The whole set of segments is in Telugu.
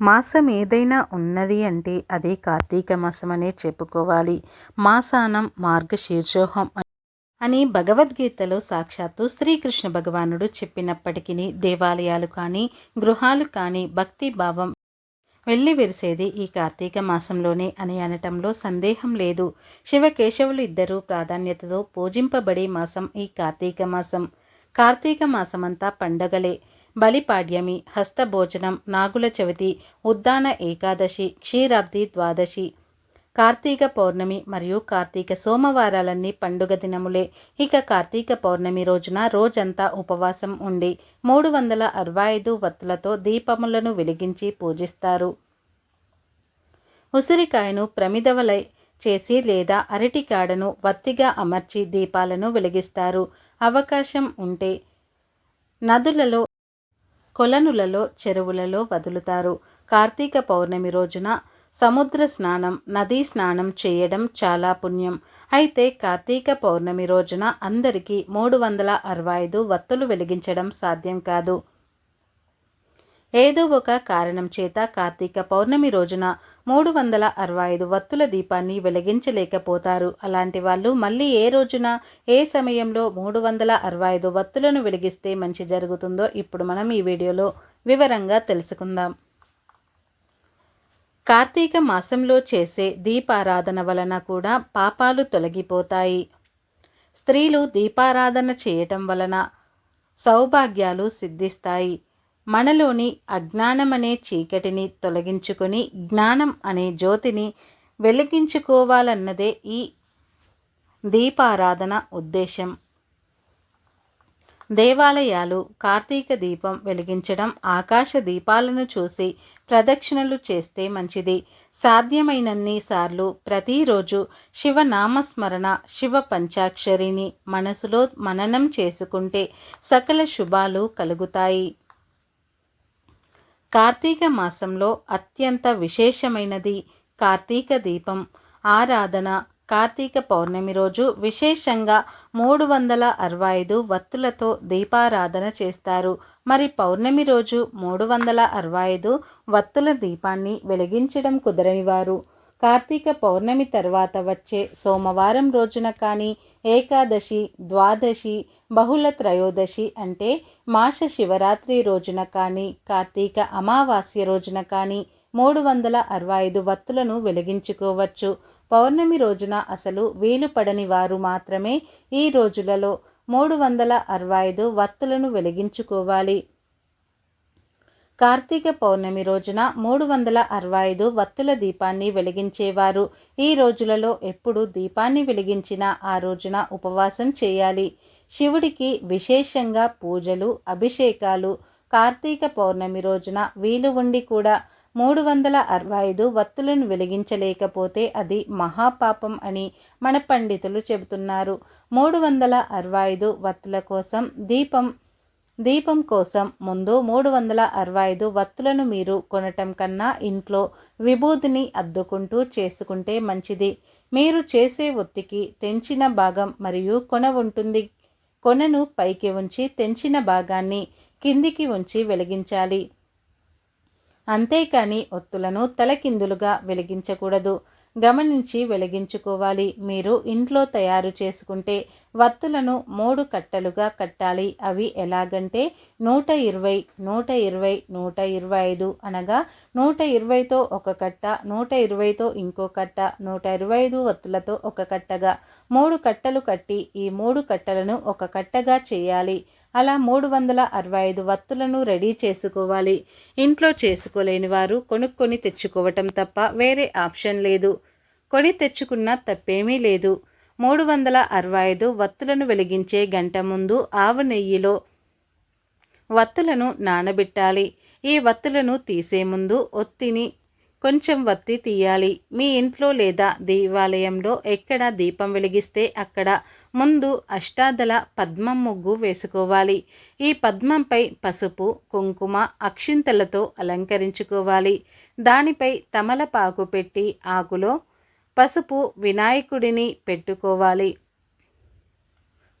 మాసం ఏదైనా ఉన్నది అంటే అది కార్తీక మాసం అనే చెప్పుకోవాలి. మాసానం మార్గశీర్షోహం అని భగవద్గీతలో సాక్షాత్తు శ్రీకృష్ణ భగవానుడు చెప్పినప్పటికీ దేవాలయాలు కానీ గృహాలు కానీ భక్తి భావం వెళ్ళి విరిసేది ఈ కార్తీక మాసంలోనే అని అనటంలో సందేహం లేదు. శివకేశవులు ఇద్దరూ ప్రాధాన్యతతో పూజింపబడే మాసం ఈ కార్తీక మాసం. కార్తీక మాసమంతా పండగలే. బలిపాడ్యమి హస్తభోజనం నాగుల చవితి ఉద్దాన ఏకాదశి క్షీరాబ్ది ద్వాదశి. కార్తీక పౌర్ణమి మరియు కార్తీక సోమవారాలన్నీ పండుగ దినములే. ఇక కార్తీక పౌర్ణమి రోజున రోజంతా ఉపవాసం ఉండి మూడు వందల అరవై ఐదు వత్తులతో దీపములను వెలిగించి పూజిస్తారు. ఉసిరికాయను ప్రమిదవలై చేసి లేదా అరటికాడను వత్తిగా అమర్చి దీపాలను వెలిగిస్తారు. అవకాశం ఉంటే నదులలో కొలనులలో చెరువులలో వదులుతారు. కార్తీక పౌర్ణమి రోజున సముద్ర స్నానం నదీ స్నానం చేయడం చాలా పుణ్యం. అయితే కార్తీక పౌర్ణమి రోజున అందరికీ మూడు వందల అరవై ఐదు వత్తులు వెలిగించడం సాధ్యం కాదు. ఏదో ఒక కారణం చేత కార్తీక పౌర్ణమి రోజున మూడు వందల అరవై ఐదు వత్తుల దీపాన్ని వెలిగించలేకపోతారు. అలాంటి వాళ్ళు మళ్ళీ ఏ రోజున ఏ సమయంలో మూడు వందల అరవై ఐదు వత్తులను వెలిగిస్తే మంచి జరుగుతుందో ఇప్పుడు మనం ఈ వీడియోలో వివరంగా తెలుసుకుందాం. కార్తీక మాసంలో చేసే దీపారాధన వలన కూడా పాపాలు తొలగిపోతాయి. స్త్రీలు దీపారాధన చేయటం వలన సౌభాగ్యాలు సిద్ధిస్తాయి. మనలోని అజ్ఞానమనే చీకటిని తొలగించుకొని జ్ఞానం అనే జ్యోతిని వెలిగించుకోవాలన్నదే ఈ దీపారాధన ఉద్దేశం దేవాలయాలు కార్తీక దీపం వెలిగించడం ఆకాశ దీపాలను చూసి ప్రదక్షిణలు చేస్తే మంచిది. సాధ్యమైనన్ని సార్లు ప్రతిరోజు శివనామస్మరణ శివ పంచాక్షరిని మనసులో మననం చేసుకుంటే సకల శుభాలు కలుగుతాయి. కార్తీక మాసంలో అత్యంత విశేషమైనది కార్తీక దీపం. ఆరాధన కార్తీక పౌర్ణమి రోజు విశేషంగా మూడు వందల అరవై ఐదు వత్తులతో దీపారాధన చేస్తారు. మరి పౌర్ణమి రోజు మూడు వందల అరవై ఐదు వత్తుల దీపాన్ని వెలిగించడం కుదరని వారు. కార్తీక పౌర్ణమి తర్వాత వచ్చే సోమవారం రోజున కానీ ఏకాదశి ద్వాదశి బహుళ త్రయోదశి అంటే మాస శివరాత్రి రోజున కానీ కార్తీక అమావాస్య రోజున కానీ మూడు వందల అరవై ఐదు వత్తులను వెలిగించుకోవచ్చు. పౌర్ణమి రోజున అసలు వీలు పడని వారు మాత్రమే ఈ రోజులలో మూడు వందల అరవై ఐదు వత్తులను వెలిగించుకోవాలి. కార్తీక పౌర్ణమి రోజున మూడు వందల అరవై ఐదు వత్తుల దీపాన్ని వెలిగించేవారు. ఈ రోజులలో ఎప్పుడు దీపాన్ని వెలిగించిన ఆ రోజున ఉపవాసం చేయాలి. శివుడికి విశేషంగా పూజలు అభిషేకాలు కార్తీక పౌర్ణమి రోజున వీలు ఉండి కూడా మూడు వందల అరవై ఐదు వత్తులను వెలిగించలేకపోతే అది మహాపాపం అని మన పండితులు చెబుతున్నారు. మూడు వందల అరవై ఐదు వత్తుల కోసం దీపం దీపం కోసం ముందు మూడు వందల అరవై ఐదు వత్తులను మీరు కొనటం కన్నా ఇంట్లో విభూతిని అద్దుకుంటూ చేసుకుంటే మంచిది. మీరు చేసే ఒత్తికి తెంచిన భాగం మరియు కొన ఉంటుంది. కొనను పైకి ఉంచి తెంచిన భాగాన్ని కిందికి ఉంచి వెలిగించాలి. అంతేకాని ఒత్తులను తలకిందులుగా వెలిగించకూడదు. గమనించి వెలిగించుకోవాలి. మీరు ఇంట్లో తయారు చేసుకుంటే వత్తులను మూడు కట్టలుగా కట్టాలి. అవి ఎలాగంటే నూట ఇరవై నూట ఇరవై నూట ఇరవై ఐదు అనగా నూట ఇరవైతో ఒక కట్ట నూట ఇరవైతో ఇంకో కట్ట నూట ఇరవై ఐదు వత్తులతో ఒక కట్టగా. మూడు కట్టలు కట్టి ఈ మూడు కట్టలను ఒక కట్టగా చేయాలి. అలా మూడు వందల అరవై ఐదు వత్తులను రెడీ చేసుకోవాలి. ఇంట్లో చేసుకోలేని వారు కొనుక్కొని తెచ్చుకోవటం తప్ప వేరే ఆప్షన్ లేదు. కొని తెచ్చుకున్న తప్పేమీ లేదు. మూడు వందల అరవై ఐదు వత్తులను వెలిగించే గంట ముందు ఆవు నెయ్యిలో వత్తులను నానబెట్టాలి. ఈ వత్తులను తీసే ముందు ఒత్తిని కొంచెం వత్తి తీయాలి. మీ ఇంట్లో లేదా దేవాలయంలో ఎక్కడ దీపం వెలిగిస్తే అక్కడ ముందు అష్టాదల పద్మం ముగ్గు వేసుకోవాలి. ఈ పద్మంపై పసుపు కుంకుమ అక్షింతలతో అలంకరించుకోవాలి. దానిపై తమలపాకు పెట్టి ఆకులో పసుపు వినాయకుడిని పెట్టుకోవాలి.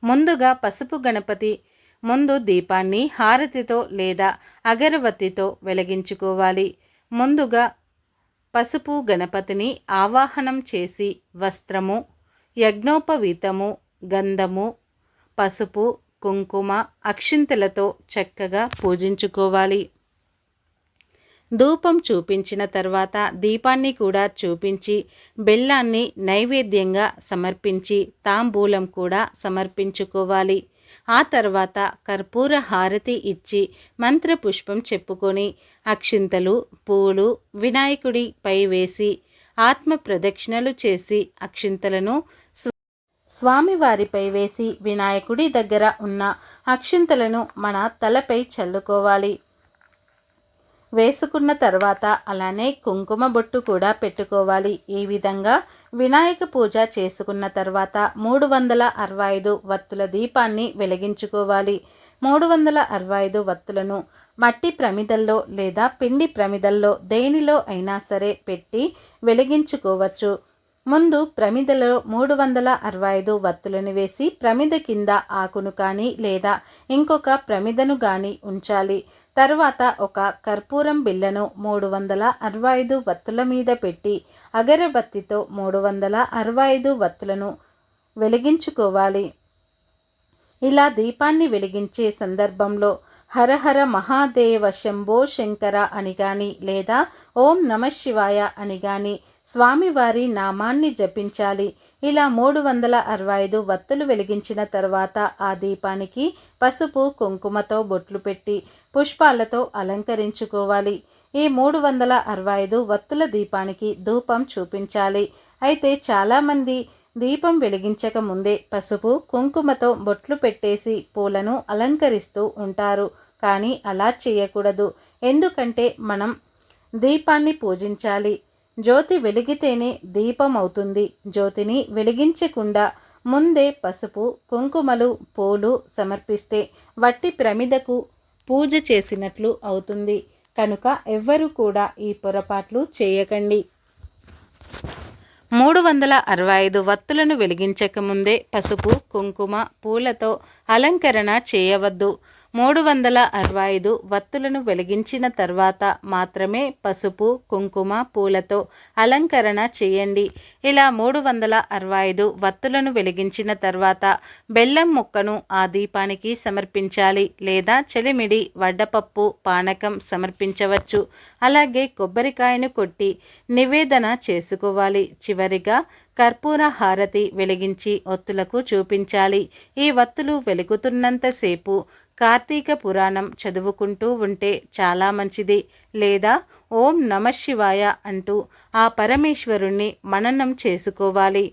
ముందుగా పసుపు గణపతి ముందు దీపాన్ని హారతితో లేదా అగరవత్తితో వెలిగించుకోవాలి. ముందుగా పసుపు గణపతిని ఆవాహనం చేసి వస్త్రము యజ్ఞోపవీతము గంధము పసుపు కుంకుమ అక్షింతలతో చక్కగా పూజించుకోవాలి. ధూపం చూపించిన తర్వాత దీపాన్ని కూడా చూపించి బెల్లాన్ని నైవేద్యంగా సమర్పించి తాంబూలం కూడా సమర్పించుకోవాలి. ఆ తర్వాత కర్పూర హారతి ఇచ్చి మంత్రపుష్పం చెప్పుకొని అక్షింతలు పూలు వినాయకుడిపై వేసి ఆత్మ ప్రదక్షిణలు చేసి అక్షింతలను స్వామివారిపై వేసి వినాయకుడి దగ్గర ఉన్న అక్షింతలను మన తలపై చల్లుకోవాలి. వేసుకున్న తర్వాత అలానే కుంకుమ బొట్టు కూడా పెట్టుకోవాలి. ఈ విధంగా వినాయక పూజ చేసుకున్న తర్వాత మూడు వందల అరవై ఐదు వత్తుల దీపాన్ని వెలిగించుకోవాలి. మూడు వందల అరవై ఐదు వత్తులను మట్టి ప్రమిదల్లో లేదా పిండి ప్రమిదల్లో దేనిలో అయినా సరే పెట్టి వెలిగించుకోవచ్చు. ముందు ప్రమిదలో మూడు వందల అరవై ఐదు వత్తులను వేసి ప్రమిద కింద ఆకును కానీ లేదా ఇంకొక ప్రమిదను కానీ ఉంచాలి. తర్వాత ఒక కర్పూరం బిళ్ళను మూడు వందల అరవై ఐదు వత్తుల మీద పెట్టి అగరబత్తితో మూడు వందల అరవై ఐదు వత్తులను వెలిగించుకోవాలి. ఇలా దీపాన్ని వెలిగించే సందర్భంలో హరహర మహాదేవ శంభో శంకర అని కానీ లేదా ఓం నమ శివాయ అని కానీ స్వామివారి నామాన్ని జపించాలి. ఇలా మూడు వందల అరవై ఐదు వత్తులు వెలిగించిన తర్వాత ఆ దీపానికి పసుపు కుంకుమతో బొట్లు పెట్టి పుష్పాలతో అలంకరించుకోవాలి. ఈ మూడు వందల అరవై ఐదు వత్తుల దీపానికి ధూపం చూపించాలి. అయితే చాలామంది దీపం వెలిగించక ముందే పసుపు కుంకుమతో బొట్లు పెట్టేసి పూలను అలంకరిస్తూ ఉంటారు. కానీ అలా చేయకూడదు. ఎందుకంటే మనం దీపాన్ని పూజించాలి. జ్యోతి వెలిగితేనే దీపం అవుతుంది. జ్యోతిని వెలిగించకుండా ముందే పసుపు కుంకుమలు పూలు సమర్పిస్తే వట్టి ప్రమిదకు పూజ చేసినట్లు అవుతుంది. కనుక ఎవ్వరూ కూడా ఈ పొరపాట్లు చేయకండి. మూడు వందల అరవై ఐదు వత్తులను వెలిగించకముందే పసుపు కుంకుమ పూలతో అలంకరణ చేయవద్దు. మూడు వందల అరవై ఐదు వత్తులను వెలిగించిన తర్వాత మాత్రమే పసుపు కుంకుమ పూలతో అలంకరణ చేయండి. ఇలా మూడు వందల అరవై ఐదు వత్తులను వెలిగించిన తర్వాత బెల్లం ముక్కను ఆ దీపానికి సమర్పించాలి లేదా చెలిమిడి వడ్డపప్పు పానకం సమర్పించవచ్చు. అలాగే కొబ్బరికాయను కొట్టి నివేదన చేసుకోవాలి. చివరిగా కర్పూర హారతి వెలిగించి ఒత్తులకు చూపించాలి. ఈ వత్తులు వెలుగుతున్నంతసేపు కార్తీక పురాణం చదువుకుంటూ ఉంటే చాలా మంచిది. లేదా ఓం నమ శివాయ అంటూ ఆ పరమేశ్వరుణ్ణి మననం చేసుకోవాలి.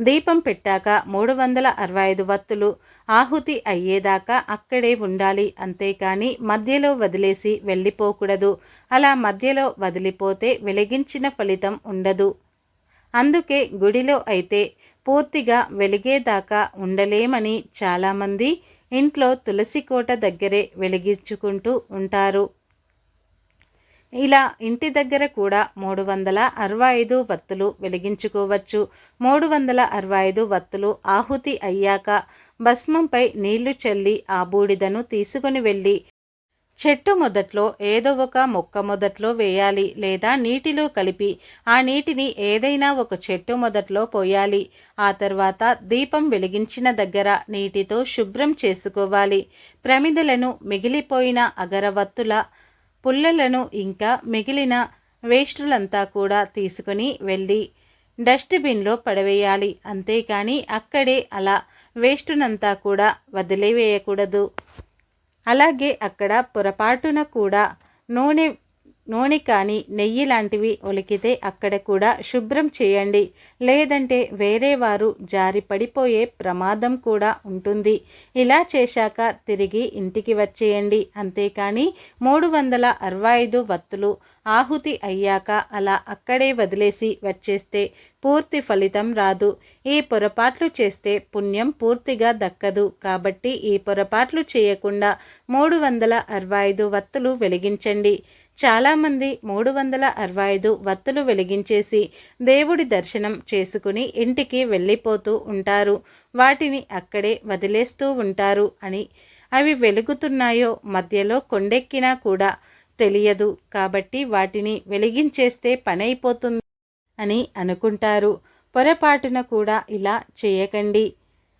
దీపం పెట్టాక మూడు వందల అరవై ఐదు వత్తులు ఆహుతి అయ్యేదాకా అక్కడే ఉండాలి. అంతేకాని మధ్యలో వదిలేసి వెళ్ళిపోకూడదు. అలా మధ్యలో వదిలిపోతే వెలిగించిన ఫలితం ఉండదు. అందుకే గుడిలో అయితే పూర్తిగా వెలిగేదాకా ఉండలేమని చాలామంది ఇంట్లో తులసి కోట దగ్గరే వెలిగించుకుంటూ ఉంటారు. ఇలా ఇంటి దగ్గర కూడా మూడు వందల అరవై ఐదు వత్తులు వెలిగించుకోవచ్చు. మూడు వందల అరవై ఐదు వత్తులు ఆహుతి అయ్యాక భస్మంపై నీళ్ళు చల్లి ఆ బూడిదను తీసుకుని వెళ్ళి చెట్టు మొదట్లో ఏదో ఒక మొక్క మొదట్లో వేయాలి లేదా నీటిలో కలిపి ఆ నీటిని ఏదైనా ఒక చెట్టు మొదట్లో పోయాలి. ఆ తర్వాత దీపం వెలిగించిన దగ్గర నీటితో శుభ్రం చేసుకోవాలి. ప్రమిదలను మిగిలిపోయిన అగరవత్తుల పుల్లలను ఇంకా మిగిలిన వేస్టులంతా కూడా తీసుకుని వెళ్ళి డస్ట్బిన్లో పడవేయాలి. అంతేకాని అక్కడే అలా వేస్టునంతా కూడా వదిలివేయకూడదు. అలాగే అక్కడ పొరపాటున కూడా నూనె నూనె కానీ నెయ్యి లాంటివి ఒలికితే అక్కడ కూడా శుభ్రం చేయండి. లేదంటే వేరే వారు జారి పడిపోయే ప్రమాదం కూడా ఉంటుంది. ఇలా చేశాక తిరిగి ఇంటికి వచ్చేయండి. అంతేకాని మూడు వందల అరవై ఐదు వత్తులు ఆహుతి అయ్యాక అలా అక్కడే వదిలేసి వచ్చేస్తే పూర్తి ఫలితం రాదు. ఈ పొరపాట్లు చేస్తే పుణ్యం పూర్తిగా దక్కదు. కాబట్టి ఈ పొరపాట్లు చేయకుండా మూడు వందల అరవై ఐదు వత్తులు వెలిగించండి. చాలామంది మూడు వందల అరవై ఐదు వత్తులు వెలిగించేసి దేవుడి దర్శనం చేసుకుని ఇంటికి వెళ్ళిపోతూ ఉంటారు. వాటిని అక్కడే వదిలేస్తూ ఉంటారు అని అవి వెలుగుతున్నాయో మధ్యలో కొండెక్కినా కూడా తెలియదు. కాబట్టి వాటిని వెలిగించేస్తే పనైపోతుంది అని అనుకుంటారు. పొరపాటున కూడా ఇలా చేయకండి.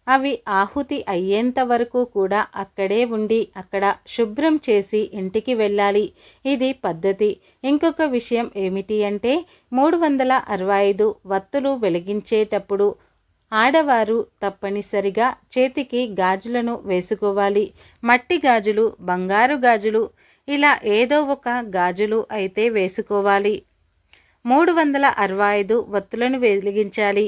అవి ఆహుతి అయ్యేంత వరకు కూడా అక్కడే ఉండి అక్కడ శుభ్రం చేసి ఇంటికి వెళ్ళాలి. ఇది పద్ధతి. ఇంకొక విషయం ఏమిటి అంటే మూడు వందల అరవై ఐదు వత్తులు వెలిగించేటప్పుడు ఆడవారు తప్పనిసరిగా చేతికి గాజులను వేసుకోవాలి. మట్టి గాజులు బంగారు గాజులు ఇలా ఏదో ఒక గాజులు అయితే వేసుకోవాలి. మూడు వందల అరవై ఐదు వత్తులను వెలిగించాలి.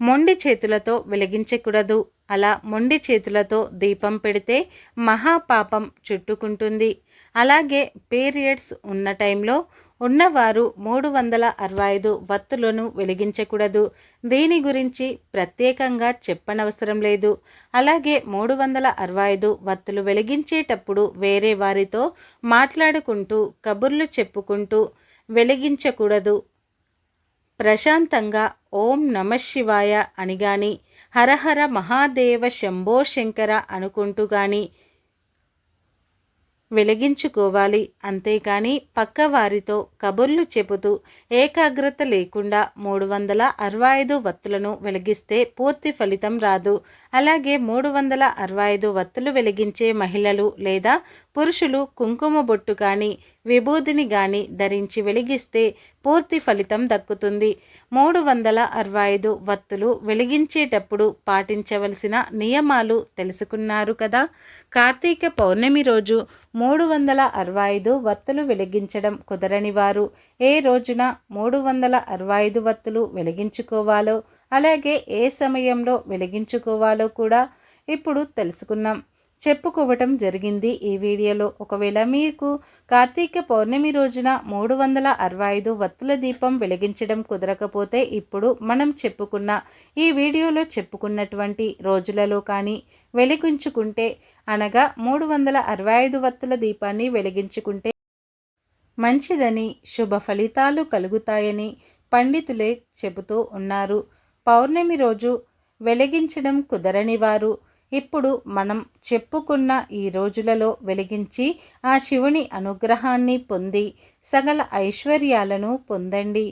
మొండి చేతులతో వెలిగించకూడదు. అలా మొండి చేతులతో దీపం పెడితే మహాపాపం చుట్టుకుంటుంది. అలాగే పీరియడ్స్ ఉన్న టైంలో ఉన్నవారు మూడు వందల అరవై ఐదు వత్తులను వెలిగించకూడదు. దీని గురించి ప్రత్యేకంగా చెప్పనవసరం లేదు. అలాగే మూడు వందల అరవై ఐదు వత్తులు వెలిగించేటప్పుడు వేరే వారితో మాట్లాడుకుంటూ కబుర్లు చెప్పుకుంటూ వెలిగించకూడదు. ప్రశాంతంగా ఓం నమశివాయ అని గాని హరహర మహాదేవ శంభో శంకర అనుకుంటూ గాని వెలిగించుకోవాలి. అంతేకాని పక్కవారితో కబుర్లు చెబుతూ ఏకాగ్రత లేకుండా మూడు వందల అరవై ఐదు వత్తులను వెలిగిస్తే పూర్తి ఫలితం రాదు. అలాగే మూడు వందల అరవై ఐదు వత్తులు వెలిగించే మహిళలు లేదా పురుషులు కుంకుమ బొట్టు కానీ విభూదిని గాని ధరించి వెలిగిస్తే పూర్తి ఫలితం దక్కుతుంది. మూడు వందల అరవై ఐదు వత్తులు వెలిగించేటప్పుడు పాటించవలసిన నియమాలు తెలుసుకున్నారు కదా. కార్తీక పౌర్ణమి రోజు మూడు వందల అరవై ఐదు వత్తులు వెలిగించడం కుదరని వారు ఏ రోజున మూడు వందల అరవై ఐదు వత్తులు వెలిగించుకోవాలో అలాగే ఏ సమయంలో వెలిగించుకోవాలో కూడా ఇప్పుడు తెలుసుకున్నాం. చెప్పుకోవటం జరిగింది. ఈ వీడియోలో ఒకవేళ మీకు కార్తీక పౌర్ణమి రోజున మూడు వందల అరవై ఐదు వత్తుల దీపం వెలిగించడం కుదరకపోతే ఇప్పుడు మనం చెప్పుకున్న ఈ వీడియోలో చెప్పుకున్నటువంటి రోజులలో కానీ వెలిగించుకుంటే అనగా మూడు వందల అరవై ఐదు వత్తుల దీపాన్ని వెలిగించుకుంటే మంచిదని శుభ ఫలితాలు కలుగుతాయని పండితులే చెబుతూ ఉన్నారు. పౌర్ణమి రోజు వెలిగించడం కుదరని వారు ఇప్పుడు మనం చెప్పుకున్న ఈ రోజులలో వెలిగించి ఆ శివుని అనుగ్రహాన్ని పొంది సకల ఐశ్వర్యాలను పొందండి.